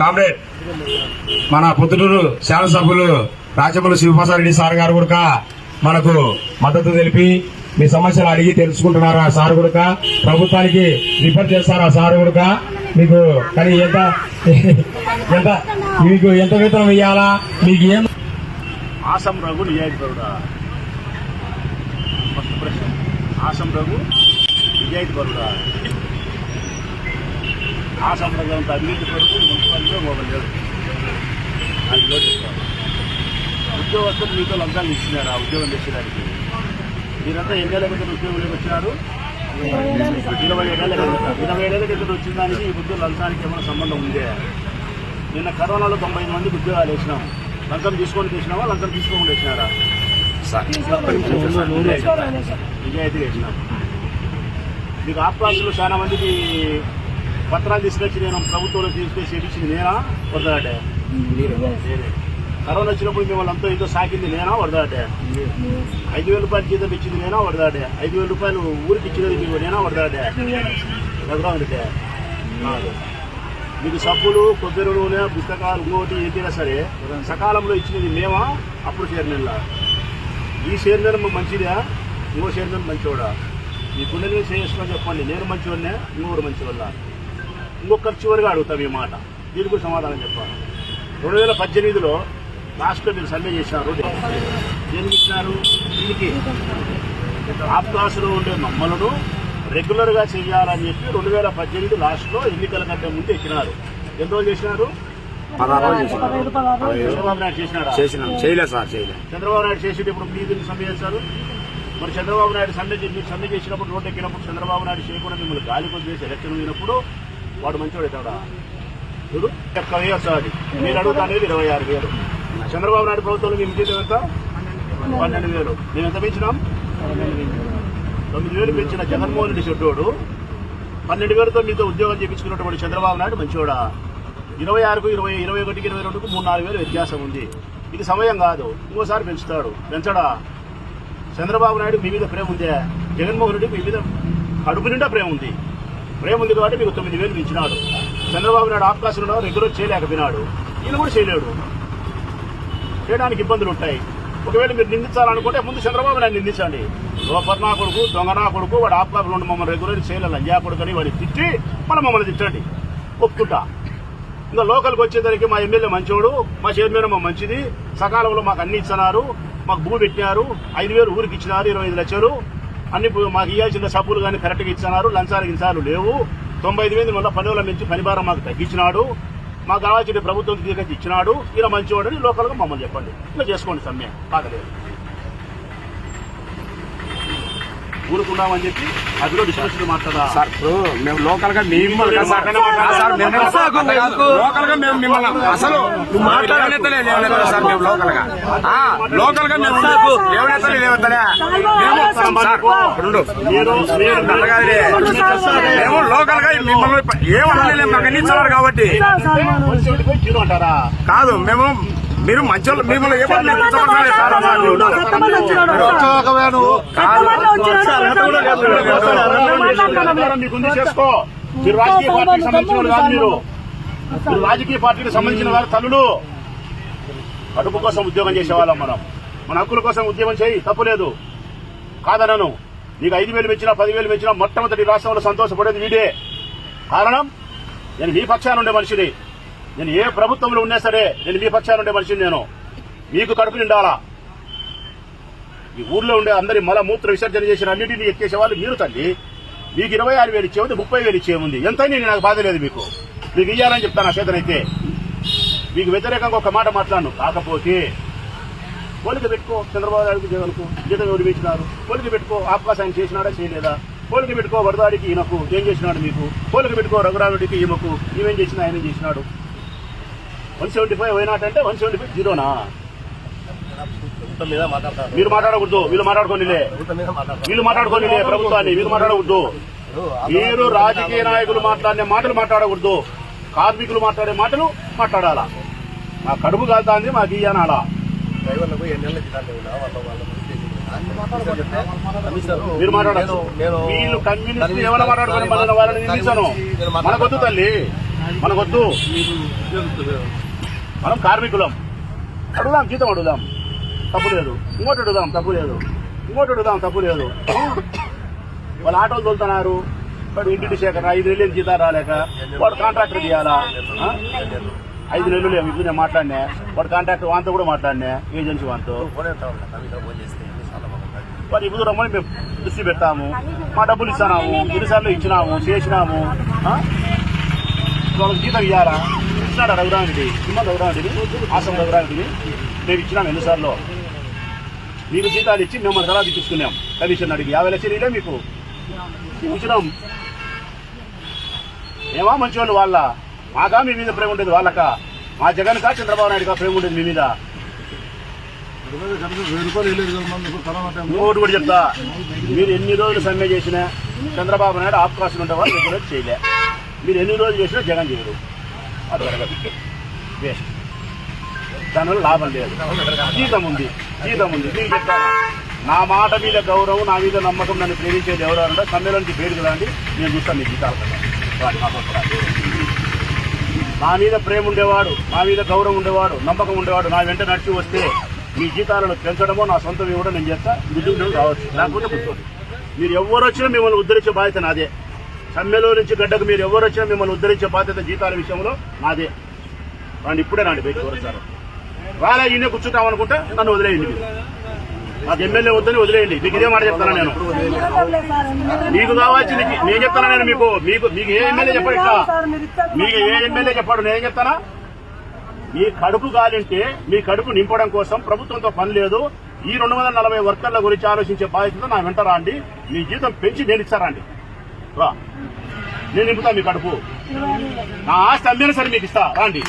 Comrade మన పొద్దుటూరు శాసనసభ్యులు Rajamalli Sivaprasad Reddy sir గారు కూడా మనకు మద్దతు తెలిపి మీ సమస్యలు అడిగి తెలుసుకుంటున్నారు ఆ సార్ కూడా ప్రభుత్వానికి రిఫర్ చేస్తారు ఆ సార్ కూడా మీకు కానీ ఎంత ఎంత మీకు ఎంత వేతనం ఇవ్వాలా మీకు ఏం ఆసం రఘు నిజాయితీపరుడా? ఫస్ట్ ప్రశ్న ఆసం రఘు నిజాయితీపరుడా? రఘు అంత అవినీతి పరుడు మున్సిపాలిటీలో మొదలు లేడు అందులో చెప్తాను. ఉద్యోగస్తులు మీతో లంచాలు ఇచ్చినారా? ఉద్యోగం తెచ్చడానికి మీరంతా ఎన్నేళ్ళ క్రితం ఉద్యోగంలోకి వచ్చినారు? ఇరవై ఏళ్ళ క్రితం. ఇరవై ఏళ్ళ క్రితం వచ్చిన దానికి ఈ ఉద్యోగ లంచానికి ఏమైనా సంబంధం ఉందే? నిన్న కరోనాలో తొంభై ఐదు మందికి ఉద్యోగాలు వేసినాం. లంచం తీసుకొని వేసినావా లంచం తీసుకోకుండా వేసినారా నిజాయితీ వేసినాం మీకు ఆఫ్ క్లాసులు చాలా మందికి పత్రాలు తీసుకొచ్చి నేను ప్రభుత్వంలో తీసుకొచ్చి చేపించింది నేనా? వరదాటే నేనే కరోనా వచ్చినప్పుడు మిమ్మల్ని అంతా ఏదో సాకింది నేనా? వరదాటే ఐదు వేల రూపాయలు జీతం ఇచ్చింది నేనా? వరదాటే ఐదు వేల రూపాయలు ఊరికి ఇచ్చినది మీకు నేనా? వరదాటే రఘురాముడితే మీకు సబ్బులు కొబ్బరి నూనె పుస్తకాలు ఇంకోటి ఏదైనా సరే సకాలంలో ఇచ్చినది మేమా? అప్పుడు చైర్మన్లా. ఈ చైర్మన్ మంచిదా? ఇంకో చైర్మన్ మంచివాడా గుండెని చేసుకొని చెప్పండి. నేను మంచివాడినే ఇంకొకరు మంచివాళ్ళ? ఇంకొక చివరిగా అడుగుతాం ఈ మాట. దీనికి కూడా సమాధానం చెప్పాలి. రెండు వేల పద్దెనిమిదిలో లాస్ట్లో మీరు సర్వే చేశారు. దేనికి ఇచ్చినారు దీనికి. ఆఫ్ క్లాసులో ఉండే మమ్మలను రెగ్యులర్గా చేయాలని చెప్పి రెండు వేల పద్దెనిమిది లాస్ట్లో ఎన్నికల కంటే ముందు ఎక్కినారు. ఎన్ని రోజులు చేసినారు. చంద్రబాబు నాయుడు చేసినాడా? చేసినాం. చేయలేదు సార్ చేయలేదు. చంద్రబాబు నాయుడు చేసేటప్పుడు మీరు సమ్మె చేస్తారు మరి చంద్రబాబు నాయుడు సమ్మె మీరు సమ్మె చేసినప్పుడు రోడ్డు ఎక్కినప్పుడు చంద్రబాబు నాయుడు చేయకుండా మిమ్మల్ని గాలి కొద్ది చేసి ఎలక్షన్ పోయినప్పుడు వాడు మంచివాడు అవుతాడా చూడు ఒక్క వెయ్యి వస్తుంది మీరు అడుగుతానేది ఇరవై ఆరు వేలు. చంద్రబాబు నాయుడు ప్రభుత్వంలో మేము జీతం ఎంత పన్నెండు వేలు. మేము ఎంత పెంచినాం? తొమ్మిది వేలు పెంచిన జగన్మోహన్ రెడ్డి చెడ్డోడు. పన్నెండు వేలతో మీతో ఉద్యోగం చేయించుకున్నటువంటి చంద్రబాబు నాయుడు మంచివాడా ఇరవై ఆరుకు ఇరవై ఇరవై ఒకటికి ఇరవై రెండుకు మూడు నాలుగు వేలు వ్యత్యాసం ఉంది. ఇది సమయం కాదు. ఇంకోసారి పెంచుతాడు. పెంచడా? చంద్రబాబు నాయుడు మీ మీద ప్రేమ ఉందే? జగన్మోహన్ రెడ్డి మీ మీద కడుపు నిండా ప్రేమ ఉంది. ప్రేమ ఉంది కాబట్టి మీకు తొమ్మిది వేలు ఇచ్చినాడు. చంద్రబాబు నాయుడు అవకాశం రెగ్యులర్ చేయలేకపోయినాడు. ఈయన కూడా చేయలేడు. చేయడానికి ఇబ్బందులు ఉంటాయి. ఒకవేళ మీరు నిందించాలనుకుంటే ముందు చంద్రబాబు నాయుడు నిందించండి. లోపర్ నా కొడుకు దొంగ నా కొడుకు వాడు ఆప్లాపులు ఉండి మమ్మల్ని రెగ్యులర్ చేయలేదు. లంజా కొడుకు అని వాడిని తిట్టి మళ్ళీ మమ్మల్ని తిట్టండి. ఒప్పుకుంటా. ఇంకా లోకల్కి వచ్చేసరికి మా ఎమ్మెల్యే మంచోడు మా చైర్మన్ మా మంచిది. సకాలంలో మాకు అన్ని ఇచ్చినారు. మాకు భూమి పెట్టినారు. ఐదు వేలు ఊరికి ఇచ్చినారు ఇరవై ఐదు లక్షలు. అన్ని మాకు ఇవ్వాల్సిన సబ్బులు కానీ కరెక్ట్గా ఇచ్చినారు. లంచాలు గించాలు లేవు. తొంభై ఐదు వేలు మళ్ళీ పనుల నుంచి పని భారం మాకు తగ్గించినాడు. మాకు కావాల్సిన ప్రభుత్వం తీసుకొచ్చి ఇచ్చినాడు. ఇలా మంచివాడని లోకల్గా మమ్మల్ని చెప్పండి. ఇలా చేసుకోండి సమ్మె. బాగలేదు ఊరుకున్నామని చెప్పి అదిలో మాట్లాడా సార్ మేము లోకల్గా మిమ్మల్ని కాదు సార్. ఆ సార్ మేము లోకల్గా మేము మిమ్మల్ని అసలు సార్ మేము లోకల్గా ఆ, లోకల్గా మేము లేవనెత్తలే లేవెత్తలే లోకల్గా మిమ్మల్ని మాకు కాబట్టి. కాదు మేము మీరు మంచి మిమ్మల్ని ఏ పని మేము ఇష్టపడతామే సార్ సార్ మీరు అధికారం మీకుంది చేసుకో. మీరు రాజకీయ పార్టీకి సంబంధించిన కాదు మీరు. మీరు రాజకీయ పార్టీకి సంబంధించిన వారు తల్లులు. కడుపు కోసం ఉద్యోగం చేసేవాళ్ళం మనం. మన హక్కుల కోసం ఉద్యమం చేయి తప్పులేదు కాదనను. నీకు ఐదు వేలు పెంచినా పదివేలు పెంచినా మొట్టమొదటి రాష్ట్రంలో సంతోషపడేది వీడే. కారణం నేను మీ పక్షాన ఉండే మనిషిని. నేను ఏ ప్రభుత్వంలో ఉన్నా సరే నేను మీ పక్షాన ఉండే మనిషిని నేను. మీకు కడుపు నిండాలా? ఈ ఊర్లో ఉండే అందరి మల మూత్ర విసర్జన చేసిన అన్నింటినీ ఎక్కేసే వాళ్ళు మీరు తల్లి. మీకు ఇరవై ఆరు వేలు ఇచ్చేది ముప్పై వేలు ఇచ్చేముంది. ఎంత నేను నాకు బాధ లేదు మీకు. మీకు ఇయ్యాలని చెప్తాను చేతనైతే. మీకు వ్యతిరేకంగా ఒక మాట మాట్లాడను. కాకపోతే పోలిక పెట్టుకో చంద్రబాబు నాయుడుకు జగన్కు. జీతం ఎవరు పెంచినారు పోలిక పెట్టుకో ఆప్కాస్ చేసినాడా చేయలేదా? పోలిక పెట్టుకో వరదాడికి ఈయనకు ఏం చేసినాడు మీకు? పోలిక పెట్టుకో రఘురాముడికి ఈమెకు ఈమెం చేసినా ఆయన చేసినాడు? One seventy five why not అంటే వన్ సెవెంటీ ఫైవ్ జీరోనా? మీరు మాట్లాడకూడదు వీళ్ళు మాట్లాడుకోనిలే వీళ్ళు మాట్లాడుకోనిలే ప్రభుత్వాన్ని వీళ్ళు మాట్లాడకూడదు. మీరు రాజకీయ నాయకులు మాట్లాడిన మాటలు మాట్లాడకూడదు. కార్మికులు మాట్లాడే మాటలు మాట్లాడాలా? మా కడుపు కాలుతాంది మాకు ఇయ్యనాలా మీరు మాట్లాడచ్చు నేను వీళ్ళు మాట్లాడుకుని వాళ్ళని మనకొద్దు తల్లి. మనకొద్దు. మనం కార్మికులం. అడుగుదాం జీతం అడుగుదాం. తప్పు లేదు. ఇంకోటి అడుగుదాం తప్పు లేదు. ఇంకోటి అడుగుదాం తప్పు లేదు. వాళ్ళు ఆటోలు తోలుతున్నారు. వాడు ఇంటి సేకరణ ఐదు నెలలు జీతాలు రాలేక వాడు కాంట్రాక్టర్ తీయాలా ఐదు నెలలు లేవు ఇప్పుడు నేను మాట్లాడినా. వాడు కాంట్రాక్టర్ వాంతో కూడా మాట్లాడినా ఏజెన్సీ వాంతో ఫోన్ ఇప్పుడు రమ్మని మేము దృష్టి పెడతాము. మా డబ్బులు ఇస్తున్నాము ఇన్నిసార్లు ఇచ్చినాము చేసినాము. ఆ? వాళ్ళకి జీతం ఇవ్వాలా ఇచ్చినాడు రఘురామిడి సినిమా రఘురామిడిని ఆసం రఘురామిడిని మేము ఇచ్చినాం ఎన్నిసార్లు. మీకు జీతాలు ఇచ్చి మిమ్మల్ని తర్వాత తీసుకున్నాం. కమిషన్ అడిగి యాభై లక్షలు ఇదే మీకు. ఇచ్చినాం. ఏమా మంచి వాళ్ళు? వాళ్ళ మాకా మీ మీద ప్రేమ ఉండేది వాళ్ళక? మా జగన్ కా చంద్రబాబు నాయుడు కా ప్రేమ ఉండేది మీ మీద? ఇంకోటి కూడా చెప్తా. మీరు ఎన్ని రోజులు సమ్మె చేసినా చంద్రబాబు నాయుడు ఆఫ్కాస్ట్ ఉండేవాళ్ళు చేయలే. మీరు ఎన్ని రోజులు చేసినా జగన్ చేయరు. అది జరగదు వేస్ట్. దానివల్ల లాభం లేదు. జీతం ఉంది. జీతం ఉంది. మీకు చెప్తాను? నా మాట మీద గౌరవం నా మీద నమ్మకం నన్ను ప్రేమించేది ఎవరు అంటే సమ్మెలోంచి బయటకు రండి. నేను చూస్తాను మీ జీతాల నా మీద ప్రేమ ఉండేవాడు నా మీద గౌరవం ఉండేవాడు నమ్మకం ఉండేవాడు నా వెంట నడిచి వస్తే మీ జీతాలను పెంచడమో నా సొంతం ఇవ్వడం నేను చేస్తా. ఉద్యోగం రావచ్చు. లేకపోతే కూర్చోండి మీరు ఎవరు వచ్చినా మిమ్మల్ని ఉద్ధరించే బాధ్యత నాదే. సమ్మెలో నుంచి గడ్డకు మీరు ఎవరు వచ్చినా మిమ్మల్ని ఉద్ధరించే బాధ్యత జీతాల విషయంలో నాదే. రండి ఇప్పుడే రండి బయట వస్తారు? రాలే ఈయన కూర్చుంటాం అనుకుంటే నన్ను వదిలేయండి నాకు ఎమ్మెల్యే వద్దని వదిలేయండి. మీకు ఇదే మాట చెప్తాను నేను. మీకు కావాల్సింది నేను చెప్తాను నేను మీకు. మీకు మీకు ఏ ఎమ్మెల్యే చెప్పాడు ఇట్లా. మీకు ఏ ఎమ్మెల్యే చెప్పాడు నేను చెప్తానా? మీ కడుపు గాలింటే మీ కడుపు నింపడం కోసం ప్రభుత్వంతో పని లేదు. ఈ రెండు వందల నలభై వర్కర్ల గురించి ఆలోచించే బాధ్యత నా వెంట రాండి. మీ జీతం పెంచి నేను ఇస్తారండి రా. నేను నింపుతా మీ కడుపు. నా ఆస్తి అమ్మినా సరే మీకు ఇస్తా. రాండి.